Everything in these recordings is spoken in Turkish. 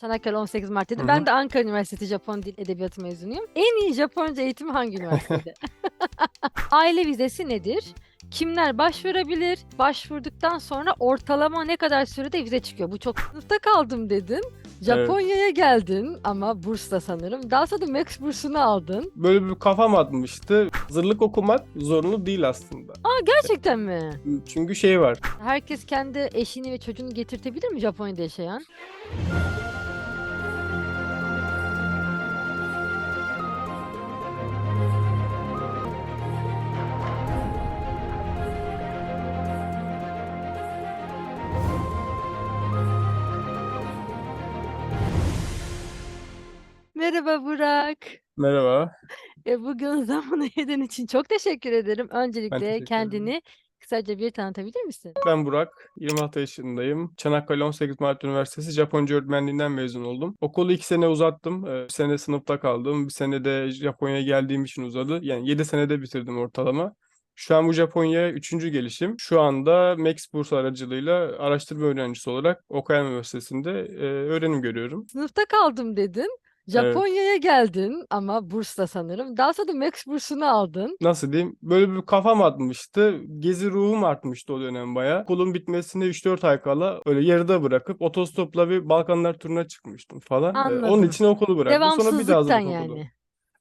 Çanakkale 18 Mart dedi. Hı hı. Ben de Ankara Üniversitesi Japon Dil Edebiyatı mezunuyum. En iyi Japonca eğitimi hangi üniversitede? Aile vizesi nedir? Kimler başvurabilir? Başvurduktan sonra ortalama ne kadar sürede vize çıkıyor? Bu çok sınıfta kaldım dedin. Japonya'ya geldin ama bursla sanırım. Daha sonra da Max bursunu aldın. Böyle bir kafam atmıştı. Hazırlık okumak zorunlu değil aslında. Aa gerçekten mi? Çünkü şey var. Herkes kendi eşini ve çocuğunu getirtebilir mi Japonya'da yaşayan? Merhaba Burak. Merhaba. E, bugün zaman ayırdığın için çok teşekkür ederim. Öncelikle teşekkür ederim. kendini kısaca bir tanıtabilir misin? Ben Burak. 26 yaşındayım. Çanakkale 18 Mart Üniversitesi Japonca öğretmenliğinden mezun oldum. Okulu 2 sene uzattım. Ee, Bir sene sınıfta kaldım. Bir sene de Japonya'ya geldiğim için uzadı. Yani 7 senede bitirdim ortalama. Şu an bu Japonya 3. gelişim. Şu anda Max Burs aracılığıyla araştırma öğrencisi olarak Okayama Üniversitesi'nde e, öğrenim görüyorum. Sınıfta kaldım dedin. Japonya'ya geldin ama bursla sanırım. Daha sonra da Max bursunu aldın. nasıl diyeyim böyle bir kafam atmıştı. Gezi ruhum artmıştı o dönem baya. Okulun bitmesine 3-4 ay kala öyle yarıda bırakıp otostopla bir Balkanlar turuna çıkmıştım falan. Ee, onun Anladım. için okulu bıraktım. Sonra bir daha hazırlık yani.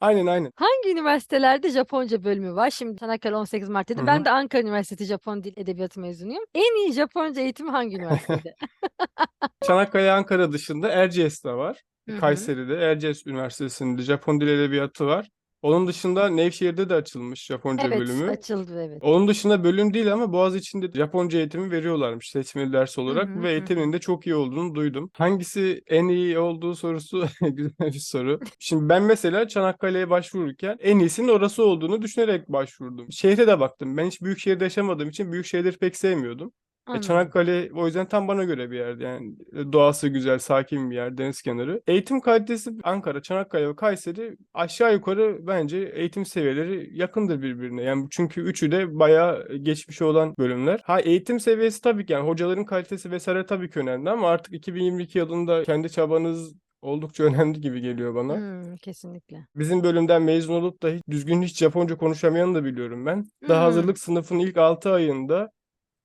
Aynen aynen. Hangi üniversitelerde Japonca bölümü var? Şimdi Çanakkale 18 Mart dedi. Hı Ben de Ankara Üniversitesi Japon Dil Edebiyatı mezunuyum. En iyi Japonca eğitimi hangi üniversitede? Çanakkale, Ankara dışında Erciyes'te var. Hı hı. Kayseri'de Erciyes Üniversitesi'nde Japon Dil Edebiyatı var. Onun dışında Nevşehir'de de açılmış Japonca Evet, bölümü. açıldı evet. Onun dışında bölüm değil ama Boğaziçi'nde Japonca eğitimi veriyorlarmış seçmeli ders olarak hı, ve hı eğitiminin de çok iyi olduğunu duydum. Hangisi en iyi olduğu sorusu güzel bir soru. Şimdi ben mesela Çanakkale'ye başvururken en iyisinin orası olduğunu düşünerek başvurdum. Şehre de baktım. Ben hiç büyük şehirde yaşamadığım için büyük şehirleri pek sevmiyordum. E, Anladım. Çanakkale o yüzden tam bana göre bir yer. Yani e, doğası güzel, sakin bir yer, deniz kenarı. Eğitim kalitesi Ankara, Çanakkale ve Kayseri aşağı yukarı bence eğitim seviyeleri yakındır birbirine. Yani çünkü üçü de bayağı geçmiş olan bölümler. Ha eğitim seviyesi tabii ki yani hocaların kalitesi vesaire tabii ki önemli ama artık 2022 yılında kendi çabanız oldukça önemli gibi geliyor bana. Hmm, kesinlikle. Bizim bölümden mezun olup da hiç düzgün hiç Japonca konuşamayanı da biliyorum ben. Daha Hmm. hazırlık sınıfının ilk 6 ayında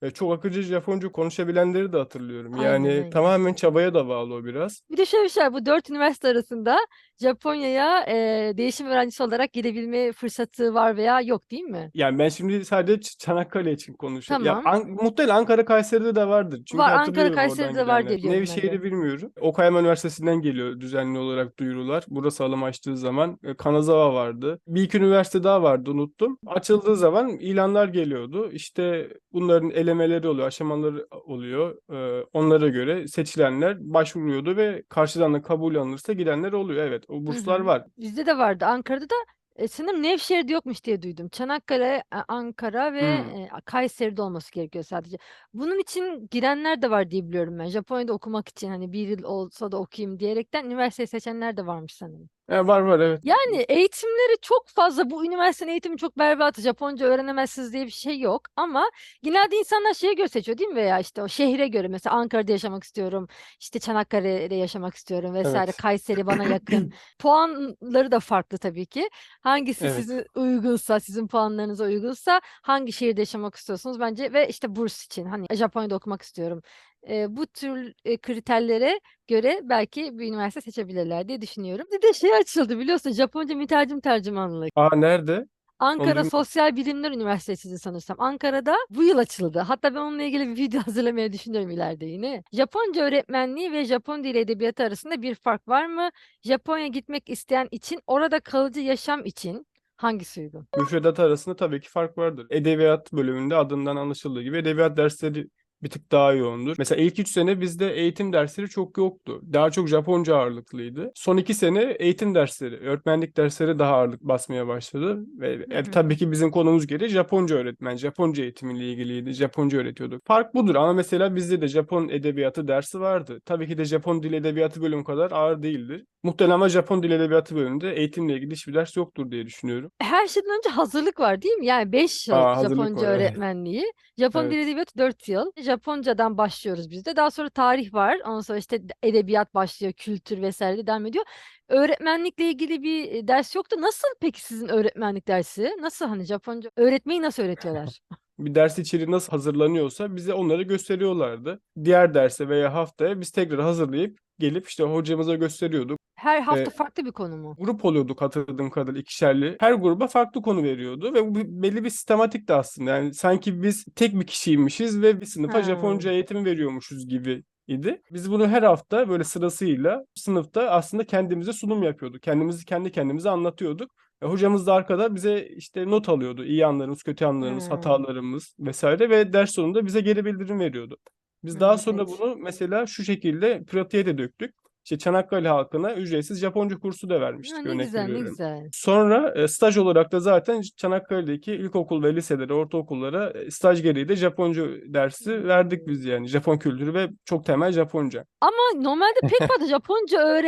e, çok akıcı Japonca konuşabilenleri de hatırlıyorum. Aynen, Yani aynen. tamamen çabaya da bağlı o biraz. Bir de şöyle bir şey var. Bu dört üniversite arasında Japonya'ya e, değişim öğrencisi olarak gidebilme fırsatı var veya yok değil mi? Yani ben şimdi sadece Ç- Çanakkale için konuşuyorum. Ya Tamam. An muhtemelen Ankara Kayseri'de de vardır. Çünkü Var, Ankara, hatırlıyorum oradan Kayseri'de var gidenler. diye biliyorum ben de. Nevşehir'i bilmiyorum. Okayama Üniversitesi'nden geliyor düzenli olarak duyurular. Burası alım açtığı zaman e, Kanazawa vardı. Bir iki üniversite daha vardı unuttum. Açıldığı zaman ilanlar geliyordu. İşte bunların elemeleri oluyor, aşamaları oluyor. E, onlara göre seçilenler başvuruyordu ve karşıdan da kabul alınırsa gidenler oluyor. Evet, o burslar var. Bizde de vardı. Ankara'da da e, sanırım Nevşehir'de yokmuş diye duydum. Çanakkale, e, Ankara ve Hmm. e, Kayseri'de olması gerekiyor sadece. Bunun için girenler de var diye biliyorum ben. Japonya'da okumak için hani bir yıl olsa da okuyayım diyerekten üniversite seçenler de varmış sanırım. E, var var evet. Yani eğitimleri çok fazla bu üniversitenin eğitimi çok berbat. Japonca öğrenemezsiniz diye bir şey yok. Ama genelde insanlar şeye göre seçiyor değil mi? Veya işte o şehre göre mesela Ankara'da yaşamak istiyorum. işte Çanakkale'de yaşamak istiyorum vesaire. Evet. Kayseri bana yakın. Puanları da farklı tabii ki. Hangisi Evet. size uygunsa, sizin puanlarınıza uygunsa hangi şehirde yaşamak istiyorsunuz bence ve işte burs için hani Japonya'da okumak istiyorum. Ee, bu tür e, kriterlere göre belki bir üniversite seçebilirler diye düşünüyorum. Bir de şey açıldı biliyorsun Japonca mütercim tercümanlık. Aa nerede? Ankara duymadım. Sosyal Bilimler Üniversitesi sanırsam. Ankara'da bu yıl açıldı. Hatta ben onunla ilgili bir video hazırlamayı düşünüyorum ileride yine. Japonca öğretmenliği ve Japon dili edebiyatı arasında bir fark var mı? Japonya gitmek isteyen için orada kalıcı yaşam için hangisi uygun? Müfredat arasında tabii ki fark vardır. Edebiyat bölümünde adından anlaşıldığı gibi edebiyat dersleri bir tık daha yoğundur. Mesela ilk 3 sene bizde eğitim dersleri çok yoktu. Daha çok Japonca ağırlıklıydı. Son 2 sene eğitim dersleri, öğretmenlik dersleri daha ağırlık basmaya başladı. Ve Hı hı. tabii ki bizim konumuz gereği Japonca öğretmen, Japonca eğitimiyle ilgiliydi. Japonca öğretiyorduk. Fark budur ama mesela bizde de Japon edebiyatı dersi vardı. Tabii ki de Japon dil edebiyatı bölümü kadar ağır değildir. Muhtemelen ama Japon dil edebiyatı bölümünde eğitimle ilgili hiçbir ders yoktur diye düşünüyorum. Her şeyden önce hazırlık var değil mi? Yani 5 yıl Aa, Japonca var, evet. öğretmenliği. Japon Evet. dili edebiyatı 4 yıl. Japoncadan başlıyoruz biz de. Daha sonra tarih var. Ondan sonra işte edebiyat başlıyor, kültür vesaire de devam ediyor. Öğretmenlikle ilgili bir e, ders yoktu. Nasıl peki sizin öğretmenlik dersi? Nasıl hani Japonca öğretmeyi nasıl öğretiyorlar? bir ders içeriği nasıl hazırlanıyorsa bize onları gösteriyorlardı. Diğer derse veya haftaya biz tekrar hazırlayıp gelip işte hocamıza gösteriyorduk. Her hafta Ee, farklı bir konu mu? Grup oluyorduk hatırladığım kadarıyla ikişerli. Her gruba farklı konu veriyordu ve bu belli bir sistematikti aslında. Yani sanki biz tek bir kişiymişiz ve bir sınıfa Ha. Japonca eğitimi veriyormuşuz gibi idi. Biz bunu her hafta böyle sırasıyla sınıfta aslında kendimize sunum yapıyorduk. Kendimizi kendi kendimize anlatıyorduk. E, hocamız da arkada bize işte not alıyordu. İyi anlarımız, kötü anlarımız, Hmm. hatalarımız vesaire ve ders sonunda bize geri bildirim veriyordu. Biz daha sonra Evet. bunu mesela şu şekilde pratiğe de döktük. İşte Çanakkale halkına ücretsiz Japonca kursu da vermiştik ne örnek güzel, ne veriyorum. güzel. Sonra e, staj olarak da zaten Çanakkale'deki ilkokul ve liselere, ortaokullara e, staj gereği de Japonca dersi verdik biz yani. Japon kültürü ve çok temel Japonca. Ama normalde pek fazla Japonca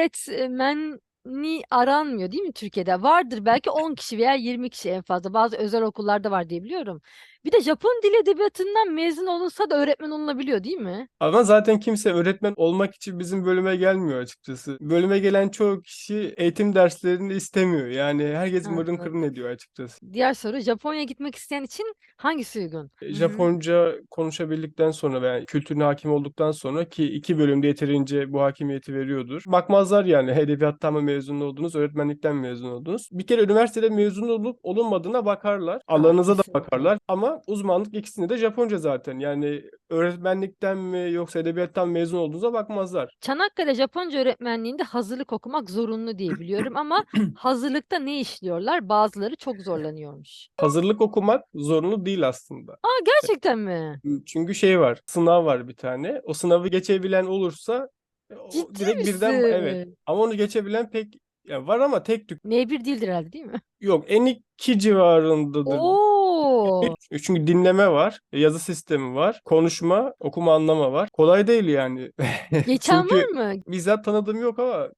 öğretmeni aranmıyor değil mi Türkiye'de? Vardır belki 10 kişi veya 20 kişi en fazla. Bazı özel okullarda var diye biliyorum. Bir de Japon dil edebiyatından mezun olunsa da öğretmen olunabiliyor değil mi? Ama zaten kimse öğretmen olmak için bizim bölüme gelmiyor açıkçası. Bölüme gelen çoğu kişi eğitim derslerini istemiyor. Yani herkes mırın Anladım. kırın ediyor açıkçası. Diğer soru Japonya'ya gitmek isteyen için hangisi uygun? E. Japonca konuşabildikten sonra veya kültürüne hakim olduktan sonra ki iki bölümde yeterince bu hakimiyeti veriyordur. Bakmazlar yani edebiyattan mı mezun oldunuz, öğretmenlikten mezun oldunuz. Bir kere üniversitede mezun olup olunmadığına bakarlar. Alanınıza da bakarlar ama uzmanlık ikisinde de Japonca zaten. Yani öğretmenlikten mi yoksa edebiyattan mezun olduğunuza bakmazlar. Çanakkale Japonca öğretmenliğinde hazırlık okumak zorunlu diye biliyorum ama hazırlıkta ne işliyorlar? Bazıları çok zorlanıyormuş. Hazırlık okumak zorunlu değil aslında. Aa gerçekten mi? Çünkü şey var, sınav var bir tane. O sınavı geçebilen olursa o Ciddi direkt birden evet. Ama onu geçebilen pek ya var ama tek tük N1 değildir herhalde değil mi? yok. En iki civarındadır. Oo. Çünkü dinleme var, yazı sistemi var, konuşma, okuma anlama var. Kolay değil yani. Geçen Çünkü var mı? bizzat tanıdığım yok ama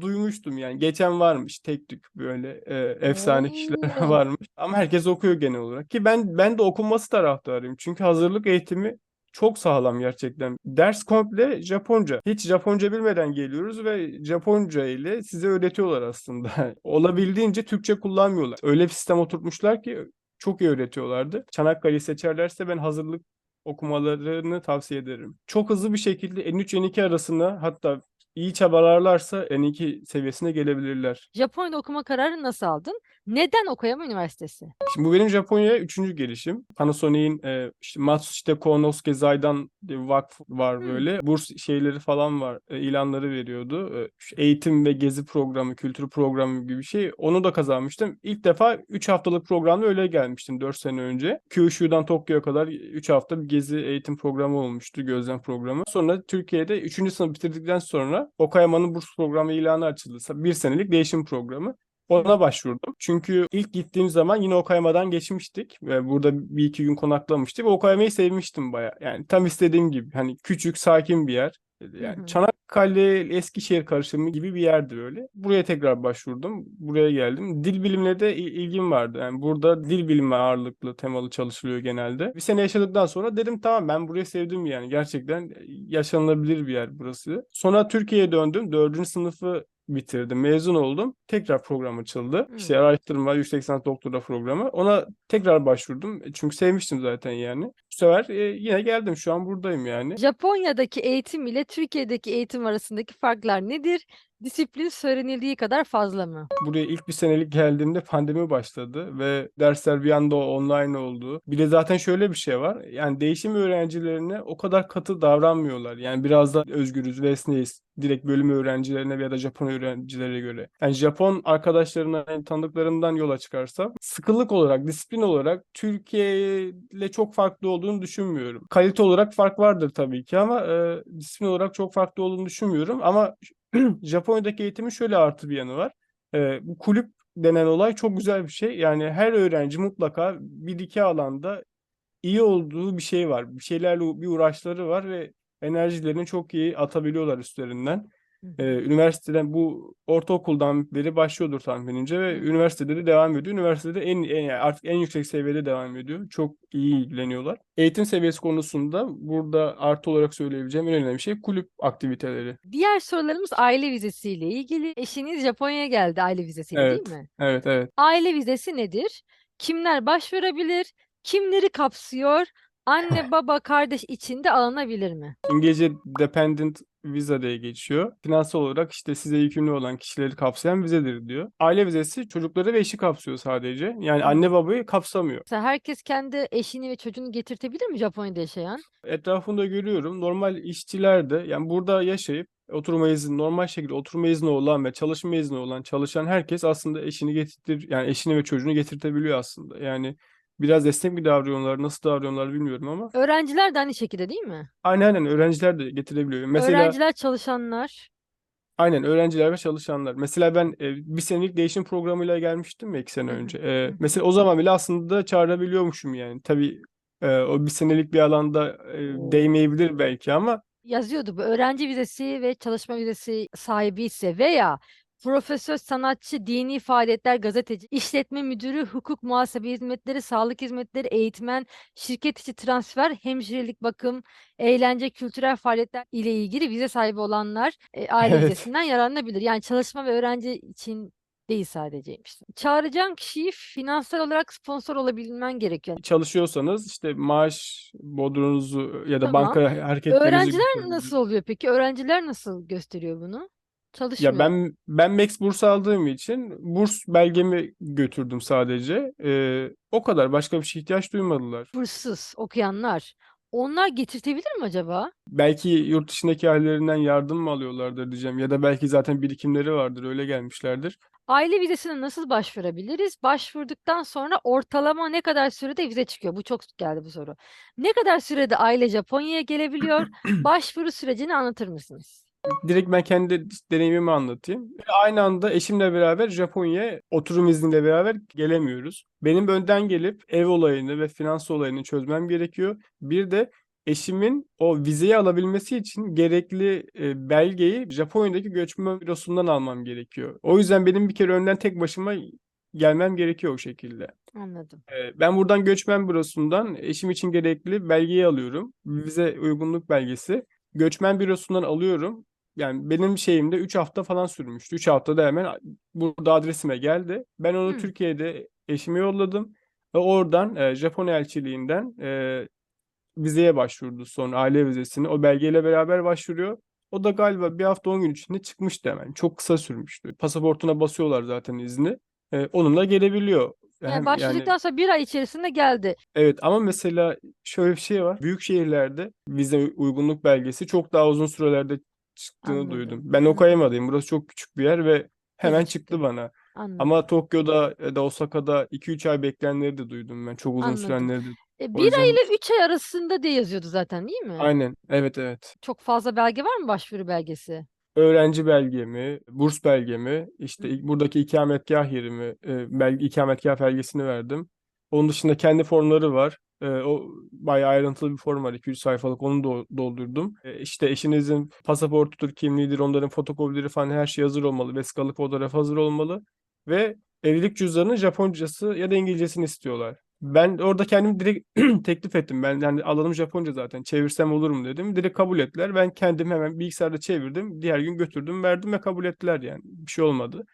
duymuştum yani. Geçen varmış tek tük böyle e, efsane kişiler Oo. varmış. Ama herkes okuyor genel olarak. Ki ben ben de okunması taraftarıyım. Çünkü hazırlık eğitimi çok sağlam gerçekten. Ders komple Japonca. Hiç Japonca bilmeden geliyoruz ve Japonca ile size öğretiyorlar aslında. Olabildiğince Türkçe kullanmıyorlar. Öyle bir sistem oturtmuşlar ki çok iyi öğretiyorlardı. Çanakkale'yi seçerlerse ben hazırlık okumalarını tavsiye ederim. Çok hızlı bir şekilde N3 N2 arasına hatta iyi çabalarlarsa N2 seviyesine gelebilirler. Japonya'da okuma kararı nasıl aldın? Neden Okayama Üniversitesi? Şimdi bu benim Japonya'ya üçüncü gelişim. Panasonic'in e, işte Matsushita Konosuke Zaidan diye bir vakf var Hmm. böyle. Burs şeyleri falan var. e, ilanları veriyordu. E, eğitim ve gezi programı, kültür programı gibi bir şey. Onu da kazanmıştım. İlk defa 3 haftalık programda öyle gelmiştim 4 sene önce. Kyushu'dan Tokyo'ya kadar 3 hafta bir gezi eğitim programı olmuştu, gözlem programı. Sonra Türkiye'de 3. sınıf bitirdikten sonra Okayama'nın burs programı ilanı açıldı. Bir senelik değişim programı. Ona başvurdum. Çünkü ilk gittiğim zaman yine Okayama'dan geçmiştik. Ve burada bir iki gün konaklamıştık. Ve Okayama'yı sevmiştim baya. Yani tam istediğim gibi. Hani küçük, sakin bir yer. Yani Hı hı. Çanakkale, Eskişehir karışımı gibi bir yerdi böyle. Buraya tekrar başvurdum. Buraya geldim. Dil bilimine de il- ilgim vardı. Yani burada dil bilimi ağırlıklı temalı çalışılıyor genelde. Bir sene yaşadıktan sonra dedim tamam ben burayı sevdim yani. Gerçekten yaşanılabilir bir yer burası. Sonra Türkiye'ye döndüm. Dördüncü sınıfı bitirdim. Mezun oldum. Tekrar program açıldı. Hmm. İşte araştırma, yüksek lisans doktora programı. Ona tekrar başvurdum. Çünkü sevmiştim zaten yani. Bu sefer e, yine geldim. Şu an buradayım yani. Japonya'daki eğitim ile Türkiye'deki eğitim arasındaki farklar nedir? Disiplin söylenildiği kadar fazla mı? Buraya ilk bir senelik geldiğimde pandemi başladı ve dersler bir anda online oldu. Bir de zaten şöyle bir şey var. Yani değişim öğrencilerine o kadar katı davranmıyorlar. Yani biraz da özgürüz ve esneyiz. Direkt bölüm öğrencilerine veya da Japon öğrencilere göre. Yani Japon arkadaşlarımdan, yani tanıdıklarımdan yola çıkarsam sıkılık olarak, disiplin olarak Türkiye ile çok farklı olduğunu düşünmüyorum. Kalite olarak fark vardır tabii ki ama e, disiplin olarak çok farklı olduğunu düşünmüyorum. Ama Japonya'daki eğitimin şöyle artı bir yanı var. Ee, bu kulüp denen olay çok güzel bir şey. Yani her öğrenci mutlaka bir iki alanda iyi olduğu bir şey var. Bir şeylerle bir uğraşları var ve enerjilerini çok iyi atabiliyorlar üstlerinden. Ee, üniversiteden bu ortaokuldan beri başlıyordur tahminimce ve Hı. üniversitede de devam ediyor. Üniversitede en, en artık en yüksek seviyede devam ediyor. Çok iyi ilgileniyorlar. Eğitim seviyesi konusunda burada artı olarak söyleyebileceğim en önemli şey kulüp aktiviteleri. Diğer sorularımız aile vizesiyle ilgili. Eşiniz Japonya'ya geldi aile vizesiyle değil Evet, mi? evet, evet. Aile vizesi nedir? Kimler başvurabilir? Kimleri kapsıyor? Anne, baba, kardeş içinde alınabilir mi? İngilizce dependent visa diye geçiyor. Finansal olarak işte size yükümlü olan kişileri kapsayan vizedir diyor. Aile vizesi çocukları ve eşi kapsıyor sadece. Yani anne babayı kapsamıyor. Mesela herkes kendi eşini ve çocuğunu getirtebilir mi Japonya'da yaşayan? Etrafında görüyorum normal işçiler de yani burada yaşayıp oturma izni normal şekilde oturma izni olan ve çalışma izni olan çalışan herkes aslında eşini getirtir yani eşini ve çocuğunu getirtebiliyor aslında. Yani biraz esnek mi davranıyorlar, nasıl davranıyorlar bilmiyorum ama Öğrenciler de aynı şekilde değil mi? aynen aynen öğrenciler de getirebiliyor. Mesela Öğrenciler, çalışanlar. aynen öğrenciler ve çalışanlar. Mesela ben e, bir senelik değişim programıyla gelmiştim ya iki sene Hı hı, önce. E, hı. mesela o zaman bile aslında çağırabiliyormuşum yani. Tabii e, o bir senelik bir alanda e, değmeyebilir belki ama yazıyordu bu öğrenci vizesi ve çalışma vizesi sahibi ise veya profesör, sanatçı, dini faaliyetler, gazeteci, işletme müdürü, hukuk, muhasebe hizmetleri, sağlık hizmetleri, eğitmen, şirket içi transfer, hemşirelik, bakım, eğlence, kültürel faaliyetler ile ilgili vize sahibi olanlar e, aile evet. vizesinden yararlanabilir. Yani çalışma ve öğrenci için değil sadeceymiş. Çağıracağın kişiyi finansal olarak sponsor olabilmen gerekiyor. çalışıyorsanız işte maaş bodrunuzu ya da Tamam. banka hareketlerinizi Öğrenciler nasıl oluyor peki? Öğrenciler nasıl gösteriyor bunu? Ya Çalışmıyor. ben ben Max burs aldığım için burs belgemi götürdüm sadece. Ee, o kadar. Başka bir şeye ihtiyaç duymadılar. Burssuz okuyanlar. Onlar getirtebilir mi acaba? Belki yurt dışındaki ailelerinden yardım mı alıyorlardır diyeceğim. Ya da belki zaten birikimleri vardır, öyle gelmişlerdir. Aile vizesine nasıl başvurabiliriz? Başvurduktan sonra ortalama ne kadar sürede vize çıkıyor? Bu çok geldi bu soru. Ne kadar sürede aile Japonya'ya gelebiliyor? Başvuru sürecini anlatır mısınız? Direkt ben kendi deneyimimi anlatayım. Aynı anda eşimle beraber Japonya'ya oturum izniyle beraber gelemiyoruz. Benim önden gelip ev olayını ve finans olayını çözmem gerekiyor. Bir de eşimin o vizeyi alabilmesi için gerekli e, belgeyi Japonya'daki göçmen bürosundan almam gerekiyor. O yüzden benim bir kere önden tek başıma gelmem gerekiyor o şekilde. Anladım. Ee, Ben buradan göçmen bürosundan eşim için gerekli belgeyi alıyorum. Vize uygunluk belgesi. Göçmen bürosundan alıyorum. Yani benim şeyimde 3 hafta falan sürmüştü. 3 haftada hemen burada adresime geldi. Ben onu Hı. Türkiye'de eşime yolladım. Ve oradan e, Japon elçiliğinden e, vizeye başvurdu sonra aile vizesini. O belgeyle beraber başvuruyor. O da galiba bir hafta 10 gün içinde çıkmıştı hemen. Çok kısa sürmüştü. Pasaportuna basıyorlar zaten izni. E, onunla gelebiliyor. Yani Hem yani sonra bir ay içerisinde geldi. Evet ama mesela şöyle bir şey var. Büyük şehirlerde vize uygunluk belgesi çok daha uzun sürelerde çıktığını duydum. Anladım. Ben Hı hı. Okayama'dayım. Burası çok küçük bir yer ve hemen Hızlı çıktı bana. Anladım. Ama Tokyo'da ya da Osaka'da 2-3 ay bekleyenleri de duydum ben. Çok uzun Anladım. sürenleri de. E, O bir ay yüzden ile üç ay arasında diye yazıyordu zaten değil mi? aynen. Evet evet. Çok fazla belge var mı başvuru belgesi? Öğrenci belgemi, burs belgemi, işte ilk- buradaki ikametgah yerimi, e, belge, ikametgah belgesini verdim. Onun dışında kendi formları var. E, o bayağı ayrıntılı bir form var. 2-3 sayfalık onu do- doldurdum. E, işte eşinizin pasaportudur, kimliğidir, onların fotokopileri falan her şey hazır olmalı. Vesikalık fotoğraf hazır olmalı. Ve evlilik cüzdanının Japoncası ya da İngilizcesini istiyorlar. Ben orada kendim direkt teklif ettim. Ben yani alanım Japonca zaten. Çevirsem olur mu dedim. Direkt kabul ettiler. Ben kendim hemen bilgisayarda çevirdim. Diğer gün götürdüm, verdim ve kabul ettiler yani. Bir şey olmadı.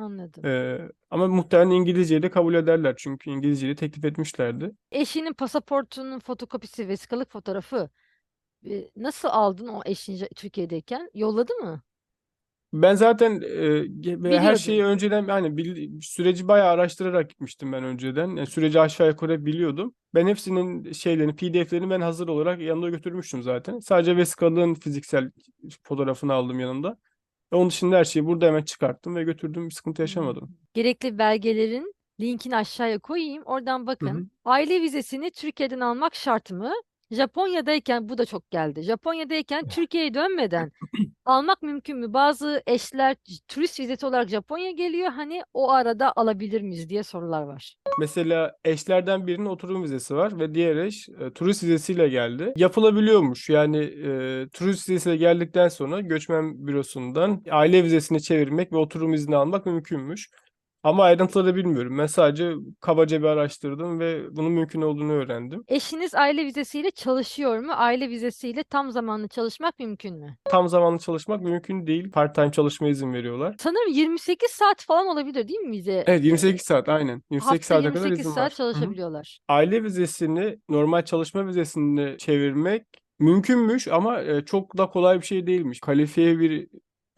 Anladım. Ee, ama muhtemelen İngilizceyi de kabul ederler. Çünkü İngilizceyi teklif etmişlerdi. Eşinin pasaportunun fotokopisi, vesikalık fotoğrafı e, nasıl aldın o eşin Türkiye'deyken? Yolladı mı? Ben zaten e, her şeyi Biliyordun. önceden hani bil- süreci bayağı araştırarak gitmiştim ben önceden. Yani süreci aşağı yukarı biliyordum. Ben hepsinin şeylerini, PDF'lerini ben hazır olarak yanımda götürmüştüm zaten. Sadece vesikalığın fiziksel fotoğrafını aldım yanımda. Onun dışında her şeyi burada hemen çıkarttım ve götürdüm. Bir sıkıntı Hmm. yaşamadım. Gerekli belgelerin linkini aşağıya koyayım. Oradan Hı bakın. hı. Aile vizesini Türkiye'den almak şart mı? Japonya'dayken bu da çok geldi. Japonya'dayken Türkiye'ye dönmeden almak mümkün mü? Bazı eşler turist vizesi olarak Japonya geliyor. Hani o arada alabilir miyiz diye sorular var. Mesela eşlerden birinin oturum vizesi var ve diğer eş e, turist vizesiyle geldi. Yapılabiliyormuş. Yani e, turist vizesiyle geldikten sonra göçmen bürosundan aile vizesini çevirmek ve oturum izni almak mümkünmüş. Ama ayrıntıları bilmiyorum. Ben sadece kabaca bir araştırdım ve bunun mümkün olduğunu öğrendim. Eşiniz aile vizesiyle çalışıyor mu? Aile vizesiyle tam zamanlı çalışmak mümkün mü? Tam zamanlı çalışmak mümkün değil. Part-time çalışma izin veriyorlar. Sanırım 28 saat falan olabilir değil mi vize? Evet 28 saat aynen. 28 Hafta saate kadar 28 izin saat var. Çalışabiliyorlar. Aile vizesini normal çalışma vizesine çevirmek mümkünmüş ama e, çok da kolay bir şey değilmiş. Kalifiye bir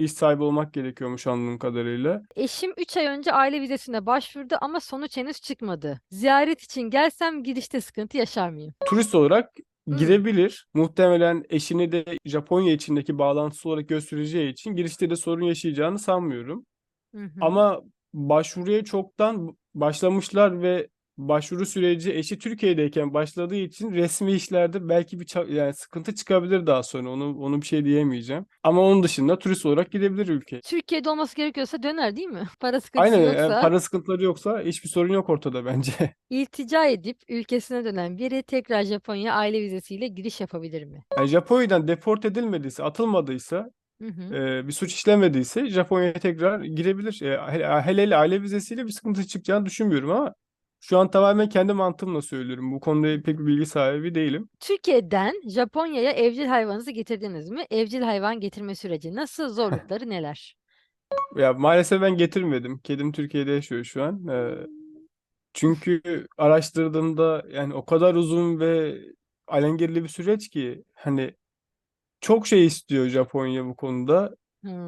iş sahibi olmak gerekiyormuş anladığım kadarıyla. Eşim 3 ay önce aile vizesine başvurdu ama sonuç henüz çıkmadı. Ziyaret için gelsem gidişte sıkıntı yaşar mıyım? Turist olarak girebilir. Muhtemelen eşini de Japonya içindeki bağlantısı olarak göstereceği için girişte de sorun yaşayacağını sanmıyorum. Hı hı. Ama başvuruya çoktan başlamışlar ve başvuru süreci eşi Türkiye'deyken başladığı için resmi işlerde belki bir yani sıkıntı çıkabilir daha sonra. Onu onu bir şey diyemeyeceğim. Ama onun dışında turist olarak gidebilir ülkeye. Türkiye'de olması gerekiyorsa döner değil mi? Para sıkıntısı Aynen yani yoksa para sıkıntıları yoksa hiçbir sorun yok ortada bence. iltica edip ülkesine dönen biri tekrar Japonya aile vizesiyle giriş yapabilir mi? Yani Japonya'dan deport edilmediyse, atılmadıysa, Hı hı. e, bir suç işlemediyse Japonya'ya tekrar girebilir. E, hele hele aile vizesiyle bir sıkıntı çıkacağını düşünmüyorum ama şu an tamamen kendi mantığımla söylüyorum. Bu konuda pek bir bilgi sahibi değilim. Türkiye'den Japonya'ya evcil hayvanınızı getirdiniz mi? Evcil hayvan getirme süreci nasıl? Zorlukları neler? Ya maalesef ben getirmedim. Kedim Türkiye'de yaşıyor şu an. E, çünkü araştırdığımda yani o kadar uzun ve alengirli bir süreç ki hani çok şey istiyor Japonya bu konuda.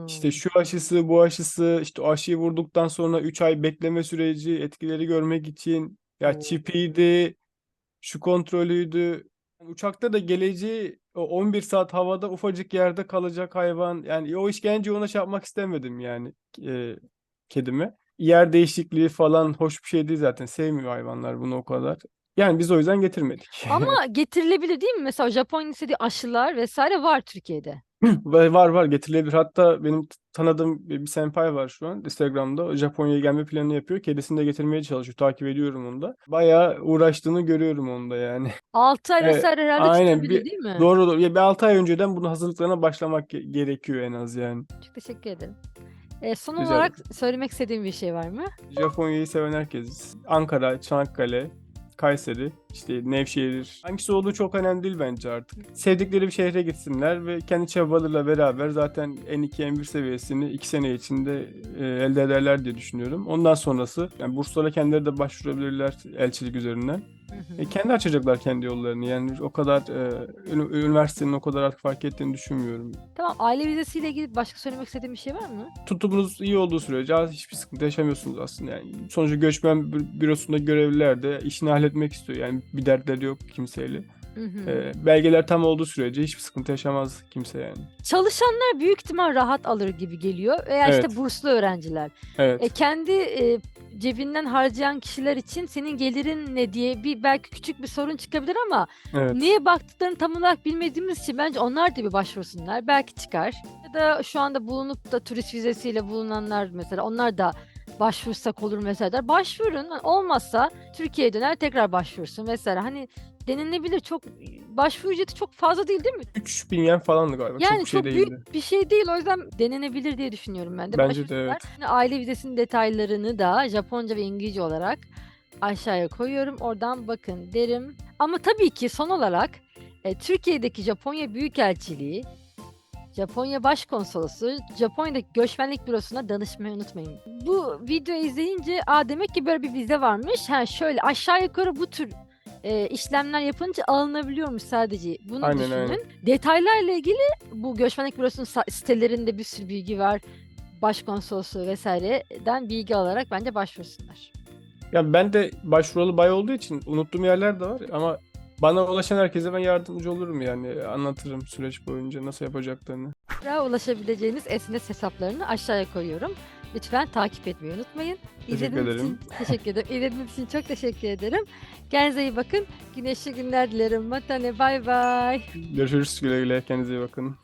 İşte Hmm. şu aşısı, bu aşısı, işte o aşıyı vurduktan sonra 3 ay bekleme süreci, etkileri görmek için ya çipiydi, şu kontrolüydü. Uçakta da geleceği o 11 saat havada ufacık yerde kalacak hayvan. Yani o işkenceyi ona şey yapmak istemedim yani e, kedime. Yer değişikliği falan hoş bir şey değil zaten. Sevmiyor hayvanlar bunu o kadar. Yani biz o yüzden getirmedik. Ama getirilebilir değil mi? Mesela Japonya'nın istediği aşılar vesaire var Türkiye'de. Var var getirilebilir. Hatta benim tanıdığım bir senpai var şu an Instagram'da. Japonya'ya gelme planı yapıyor. Kedisini de getirmeye çalışıyor. Takip ediyorum onu da. Bayağı uğraştığını görüyorum onda yani. 6 ay Evet, vesaire herhalde aynen bir değil mi? doğru doğru. Ya bir 6 ay önceden bunun hazırlıklarına başlamak ge- gerekiyor en az yani. Çok teşekkür ederim. Ee, son Rica olarak söylemek istediğim bir şey var mı? Japonya'yı seven herkes. Ankara, Çanakkale, Kayseri, işte Nevşehir. Hangisi olduğu çok önemli değil bence artık. Sevdikleri bir şehre gitsinler ve kendi çabalarıyla beraber zaten N2, N1 seviyesini 2 sene içinde e, elde ederler diye düşünüyorum. Ondan sonrası yani burslara kendileri de başvurabilirler elçilik üzerinden. E, kendi açacaklar kendi yollarını. Yani o kadar e, üniversitenin o kadar artık fark ettiğini düşünmüyorum. Tamam aile vizesiyle ilgili başka söylemek istediğim bir şey var mı? tutumunuz iyi olduğu sürece hiçbir sıkıntı yaşamıyorsunuz aslında. Yani sonuçta göçmen bü- bürosunda görevliler de işini halletmek istiyor. Yani bir dertleri yok kimseyle. Hı hı. Ee, belgeler tam olduğu sürece hiçbir sıkıntı yaşamaz kimse yani. Çalışanlar büyük ihtimal rahat alır gibi geliyor. Veya Evet. işte burslu öğrenciler. Evet. E, kendi e, cebinden harcayan kişiler için senin gelirin ne diye bir belki küçük bir sorun çıkabilir ama Evet. Neye baktıklarını tam olarak bilmediğimiz için bence onlar da bir başvursunlar. Belki çıkar. Ya da şu anda bulunup da turist vizesiyle bulunanlar mesela onlar da başvursak olur mesela der. Başvurun. Olmazsa Türkiye'ye döner tekrar başvursun mesela. Hani denilebilir çok başvuru ücreti çok fazla değil değil mi? 3000 yen falandı galiba. Yani çok bir şey çok değildi. büyük bir şey değil. O yüzden denenebilir diye düşünüyorum ben de. Bence de Başvursunlar. evet. Aile vizesinin detaylarını da Japonca ve İngilizce olarak aşağıya koyuyorum. Oradan bakın derim. Ama tabii ki son olarak e, Türkiye'deki Japonya Büyükelçiliği, Japonya Başkonsolosu, Japonya'daki Göçmenlik Bürosu'na danışmayı unutmayın. Bu videoyu izleyince aa demek ki böyle bir vize varmış. Ha şöyle aşağı yukarı bu tür e, işlemler yapınca alınabiliyormuş sadece. Bunu Aynen, düşünün. aynen. Detaylarla ilgili bu Göçmenlik Bürosu'nun sitelerinde bir sürü bilgi var. Başkonsolosu vesaireden bilgi alarak bence başvursunlar. Ya ben de başvuralı bay olduğu için unuttuğum yerler de var ama bana ulaşan herkese ben yardımcı olurum yani. Anlatırım süreç boyunca nasıl yapacaklarını. Ra ulaşabileceğiniz SMS hesaplarını aşağıya koyuyorum. lütfen takip etmeyi unutmayın. Teşekkür İzlediğiniz ederim. için teşekkür ederim. İzlediğiniz için çok teşekkür ederim. Kendinize iyi bakın. Güneşli günler dilerim. Matane bay bay. Görüşürüz güle güle kendinize iyi bakın.